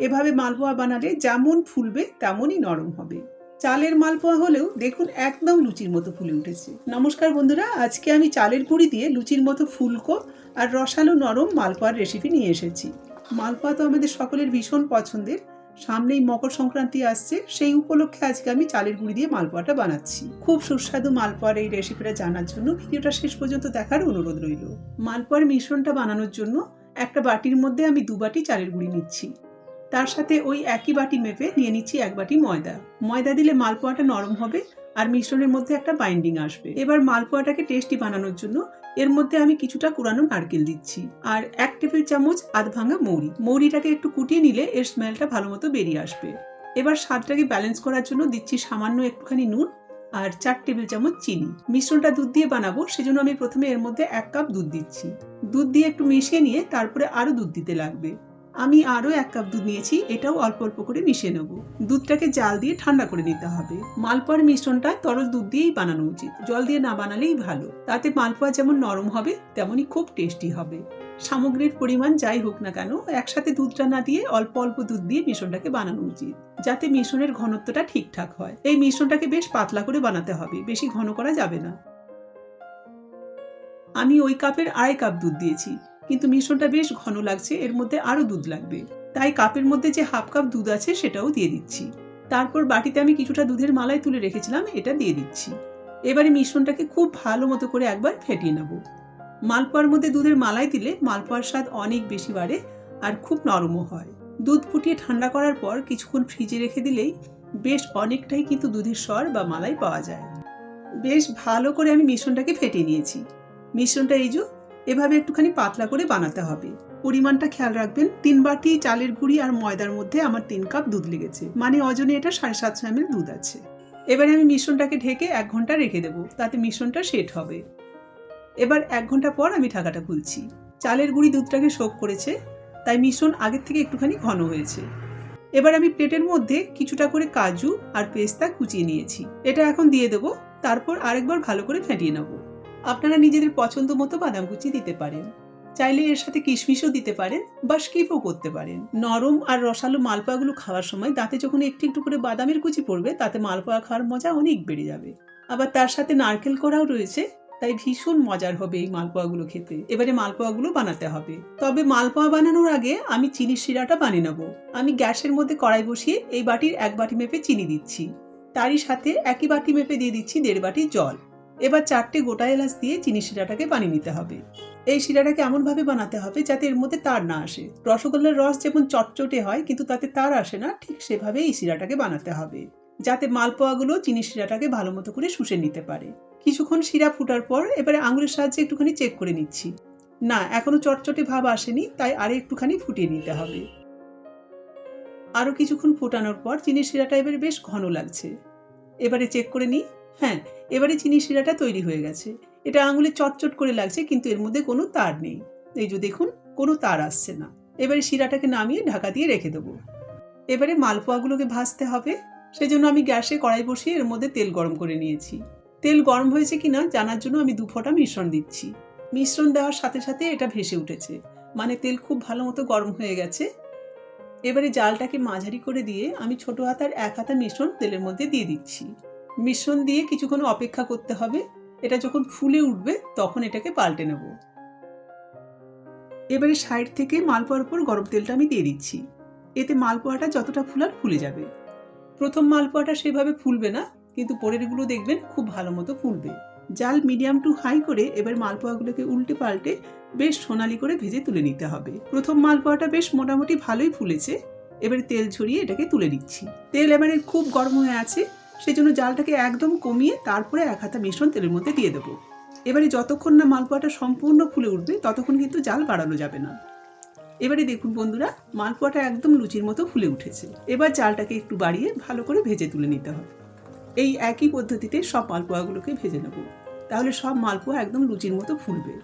এভাবে মালপোয়া বানালে যেমন ফুলবে, তেমনই নরম হবে। চালের মালপোয়া হলেও দেখুন একদম লুচির মতো ফুলে উঠেছে। নমস্কার বন্ধুরা, আজকে আমি চালের গুঁড়ি দিয়ে লুচির মতো ফুলকো আর রসালো নরম মালপোয়ার রেসিপি নিয়ে এসেছি। মালপোয়া তো আমাদের সকলের ভীষণ পছন্দের। সামনেই মকর সংক্রান্তি আসছে, সেই উপলক্ষে আজকে আমি চালের গুঁড়ি দিয়ে মালপোয়াটা বানাচ্ছি। খুব সুস্বাদু মালপোয়ার এই রেসিপিটা জানার জন্য ভিডিওটা শেষ পর্যন্ত দেখার অনুরোধ রইল। মালপোয়ার মিশ্রণটা বানানোর জন্য একটা বাটির মধ্যে আমি দু বাটি চালের গুঁড়ি নিচ্ছি। তার সাথে ওই একই বাটি মেপে নিয়ে নিচ্ছি এক বাটি ময়দা। ময়দা দিলে মালপোয়াটা নরম হবে আর মিশ্রণের মধ্যে একটা বাইন্ডিং আসবে। এবার মালপোয়াটাকে টেস্টি বানানোর জন্য এর মধ্যে আমি কিছুটা কুড়ানো নারকেল দিচ্ছি আর এক টেবিল চামচ আধ ভাঙা মৌরি। মৌরিটাকে একটু কুটিয়ে নিলে এর স্মেলটা ভালো মতো বেরিয়ে আসবে। এবার স্বাদটাকে ব্যালেন্স করার জন্য দিচ্ছি সামান্য একটুখানি নুন আর চার টেবিল চামচ চিনি। মিশ্রণটা দুধ দিয়ে বানাবো, সেজন্য আমি প্রথমে এর মধ্যে এক কাপ দুধ দিচ্ছি। দুধ দিয়ে একটু মিশিয়ে নিয়ে তারপরে আরও দুধ দিতে লাগবে। আমি আরও এক কাপ দুধ নিয়েছি, এটাও অল্প অল্প করে মিশিয়ে নেব। দুধটাকে জাল দিয়ে ঠান্ডা করে নিতে হবে। মালপোয়ার মিশ্রণটা তরল দুধ দিয়েই বানানো উচিত। জল দিয়ে না বানালেই ভালো। তাতে মালপোয়া যেমন নরম হবে, তেমনই খুব টেস্টি হবে। সামগ্রীর পরিমাণ যাই হোক না কেন, একসাথে দুধটা না দিয়ে অল্প অল্প দুধ দিয়ে মিশ্রণটাকে বানানো উচিত, যাতে মিশ্রণের ঘনত্বটা ঠিকঠাক হয়। এই মিশ্রণটাকে বেশ পাতলা করে বানাতে হবে, বেশি ঘন করা যাবে না। আমি ওই কাপের আড়াই কাপ দুধ দিয়েছি। কিন্তু মিশ্রণটা বেশ ঘন লাগছে, এর মধ্যে আরও দুধ লাগবে। তাই কাপের মধ্যে যে হাফ কাপ দুধ আছে সেটাও দিয়ে দিচ্ছি। তারপর বাটিতে আমি কিছুটা দুধের মালাই তুলে রেখেছিলাম, এটা দিয়ে দিচ্ছি। এবারে মিশ্রণটাকে খুব ভালো মতো করে একবার ফেটিয়ে নেব। মালপোয়ার মধ্যে দুধের মালাই দিলে মালপোয়ার স্বাদ অনেক বেশি বাড়ে আর খুব নরমও হয়। দুধ ফুটিয়ে ঠান্ডা করার পর কিছুক্ষণ ফ্রিজে রেখে দিলেই বেশ অনেকটাই কিন্তু দুধের স্বর বা মালাই পাওয়া যায়। বেশ ভালো করে আমি মিশ্রণটাকে ফেটিয়ে নিয়েছি। মিশ্রণটা এই যে এভাবে একটুখানি পাতলা করে বানাতে হবে। পরিমাণটা খেয়াল রাখবেন, তিন বাটি চালের গুঁড়ি আর ময়দার মধ্যে আমার তিন কাপ দুধ লেগেছে। মানে অজনে এটা সাড়ে সাতশো এমএল দুধ আছে। এবারে আমি মিশ্রণটাকে ঢেকে এক ঘণ্টা রেখে দেবো, তাতে মিশ্রণটা সেট হবে। এবার এক ঘণ্টা পর আমি ঢাকাটা খুলছি। চালের গুঁড়ি দুধটাকে শোক করেছে, তাই মিশ্রণ আগের থেকে একটুখানি ঘন হয়েছে। এবার আমি প্লেটের মধ্যে কিছুটা করে কাজু আর পেস্তা কুচিয়ে নিয়েছি। এটা এখন দিয়ে দেবো, তারপর আরেকবার ভালো করে ফেটিয়ে নেব। আপনারা নিজেদের পছন্দ মতো বাদাম কুচি দিতে পারেন। চাইলে এর সাথে কিশমিশও দিতে পারেন বা স্কিপও করতে পারেন। নরম আর রসালো মালপোয়াগুলো খাওয়ার সময় দাঁতে যখন একটু একটু করে বাদামের কুচি পড়বে, তাতে মালপোয়া খাওয়ার মজা অনেক বেড়ে যাবে। আবার তার সাথে নারকেল করাও রয়েছে, তাই ভীষণ মজার হবে এই মালপোয়াগুলো খেতে। এবারে মালপোয়াগুলো বানাতে হবে। তবে মালপোয়া বানানোর আগে আমি চিনির শিরাটা বানিয়ে নেব। আমি গ্যাসের মধ্যে কড়াই বসিয়ে এই বাটির এক বাটি মেপে চিনি দিচ্ছি। তারই সাথে একই বাটি মেপে দিয়ে দিচ্ছি দেড় বাটি জল। এবার চারটে গোটা এলাচ দিয়ে চিনি শিরাটাকে বানিয়ে নিতে হবে। এই শিরাটাকে এমনভাবে বানাতে হবে যাতে এর মধ্যে তার না আসে। রসগোল্লার রস যেমন চটচটে হয়, কিন্তু তাতে তার আসে না, ঠিক সেভাবে এই শিরাটাকে বানাতে হবে। যাতে মালপোয়াগুলো চিনি শিরাটাকে ভালো মতো করে শুষে নিতে পারে। কিছুক্ষণ শিরা ফুটার পর এবারে আঙুলের সাহায্যে একটুখানি চেক করে নিচ্ছি। না, এখনও চটচটে ভাব আসেনি, তাই আরে একটুখানি ফুটিয়ে নিতে হবে। আরও কিছুক্ষণ ফোটানোর পর চিনি শিরাটা এবার বেশ ঘন লাগছে। এবারে চেক করে নিই। হ্যাঁ এবারে চিনি শিরাটা তৈরি হয়ে গেছে। এটা আঙুলে চটচট করে লাগছে, কিন্তু এর মধ্যে কোনো তার নেই। এই যে দেখুন, কোনো তার আসছে না। এবারে শিরাটাকে নামিয়ে ঢাকা দিয়ে রেখে দেবো। এবারে মালপোয়াগুলোকে ভাজতে হবে। সেই জন্য আমি গ্যাসে কড়াই বসিয়ে এর মধ্যে তেল গরম করে নিয়েছি। তেল গরম হয়েছে কিনা জানার জন্য আমি দু ফোঁটা মিশ্রণ দিচ্ছি। মিশ্রণ দেওয়ার সাথে সাথে এটা ভেসে উঠেছে। মানে তেল খুব ভালো মতো গরম হয়ে গেছে। এবারে জালটাকে মাঝারি করে দিয়ে আমি ছোট হাতার এক হাতা মিশ্রণ তেলের মধ্যে দিয়ে দিচ্ছি। মিশ্রণ দিয়ে কিছুক্ষণ অপেক্ষা করতে হবে। এটা যখন ফুলে উঠবে তখন এটাকে পাল্টে নেব। এবারে সাইড থেকে মালপোয়ার উপর গরম তেলটা আমি দিয়ে দিচ্ছি। এতে মালপোয়াটা যতটা ফুলার ফুলে যাবে। প্রথম মালপোয়াটা সেভাবে ফুলবে না, কিন্তু পরেরগুলো দেখবেন খুব ভালো মতো ফুলবে। জাল মিডিয়াম টু হাই করে এবার মালপোয়াগুলোকে উল্টে পাল্টে বেশ সোনালি করে ভেজে তুলে নিতে হবে। প্রথম মালপোয়াটা বেশ মোটামুটি ভালোই ফুলেছে। এবারে তেল ছড়িয়ে এটাকে তুলে নিচ্ছি। তেল এবারে খুব গরম হয়ে আছে সেই জন্য জালটাকে একদম কমিয়ে তারপরে এক হাতা মিশ্রণ তেলের মধ্যে দিয়ে দেবো। এবারে যতক্ষণ না মালপোয়াটা সম্পূর্ণ ফুলে উঠবে, ততক্ষণ কিন্তু জাল বাড়ানো যাবে না। এবারে দেখুন বন্ধুরা, মালপোয়াটা একদম লুচির মতো ফুলে উঠেছে। এবার জালটাকে একটু বাড়িয়ে ভালো করে ভেজে তুলে নিতে হবে। এই একই পদ্ধতিতে সব মালপোয়াগুলোকে ভেজে নেব। তাহলে সব মালপোয়া একদম লুচির মতো ফুলবে।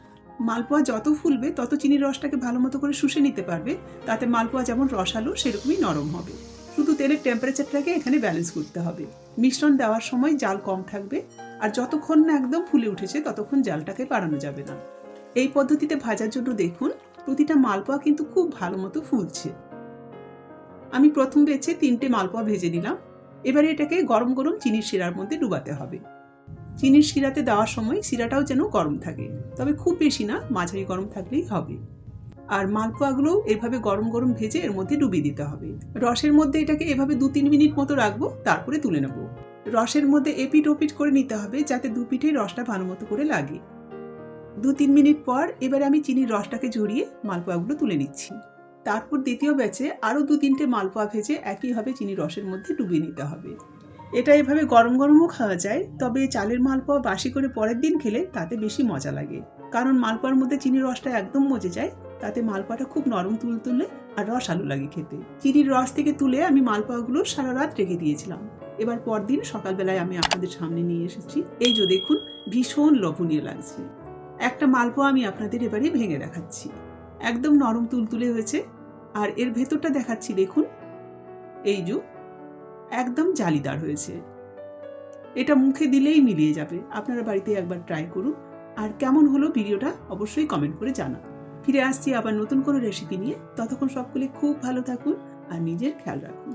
মালপোয়া যত ফুলবে, তত চিনির রসটাকে ভালো মতো করে শুষে নিতে পারবে। তাতে মালপোয়া যেমন রসালো, সেরকমই নরম হবে। শুধু তেলের টেম্পারেচারটাকে এখানে ব্যালেন্স করতে হবে। মিশ্রণ দেওয়ার সময় জাল কম থাকবে আর যতক্ষণ না একদম ফুলে উঠেছে, ততক্ষণ জালটাকে বাড়ানো যাবে না। এই পদ্ধতিতে ভাজার জন্য দেখুন, প্রতিটা মালপোয়া কিন্তু খুব ভালো মতো ফুলছে। আমি প্রথম বেছে তিনটে মালপোয়া ভেজে নিলাম। এবারে এটাকে গরম গরম চিনির শিরার মধ্যে ডুবাতে হবে। চিনির শিরাতে দেওয়ার সময় শিরাটাও যেন গরম থাকে। তবে খুব বেশি না, মাঝারি গরম থাকলেই হবে। আর মালপোয়াগুলো এভাবে গরম গরম ভেজে এর মধ্যে ডুবিয়ে দিতে হবে। রসের মধ্যে এটাকে এভাবে দু তিন মিনিট মতো রাখব, তারপরে তুলে নেব। রসের মধ্যে এপিট ওপিট করে নিতে হবে যাতে দু পিঠে রসটা ভালো মতো করে লাগে। দু তিন মিনিট পর এবারে আমি চিনির রসটাকে ঝরিয়ে মালপোয়াগুলো তুলে নিচ্ছি। তারপর দ্বিতীয় ব্যাচে আরও দু তিনটে মালপোয়া ভেজে একইভাবে চিনি রসের মধ্যে ডুবিয়ে নিতে হবে। এটা এভাবে গরম গরমও খাওয়া যায়, তবে চালের মালপোয়া বাসি করে পরের দিন খেলে তাতে বেশি মজা লাগে। কারণ মালপোয়ার মধ্যে চিনির রসটা একদম মজে যায়, তাতে মালপোয়াটা খুব নরম তুল তুলে আর রস আলু লাগে খেতে। চিনির রস থেকে তুলে আমি মালপোয়াগুলো সারা রাত রেখে দিয়েছিলাম। এবার পরদিন সকালবেলায় আমি আপনাদের সামনে নিয়ে এসেছি। এই যে দেখুন, ভীষণ লোভনীয় লাগছে। একটা মালপোয়া আমি আপনাদের এবারে ভেঙে দেখাচ্ছি। একদম নরম তুলতুলে হয়েছে। আর এর ভেতরটা দেখাচ্ছি, দেখুন। এই যে একদম জালিদার হয়েছে। এটা মুখে দিলেই মিলিয়ে যাবে। আপনারা বাড়িতে একবার ট্রাই করুন। আর কেমন হলো ভিডিওটা অবশ্যই কমেন্ট করে জানা ফিরে আসছি আবার নতুন কোনো রেসিপি নিয়ে। ততক্ষণ সকলে খুব ভালো থাকুন আর নিজের খেয়াল রাখুন।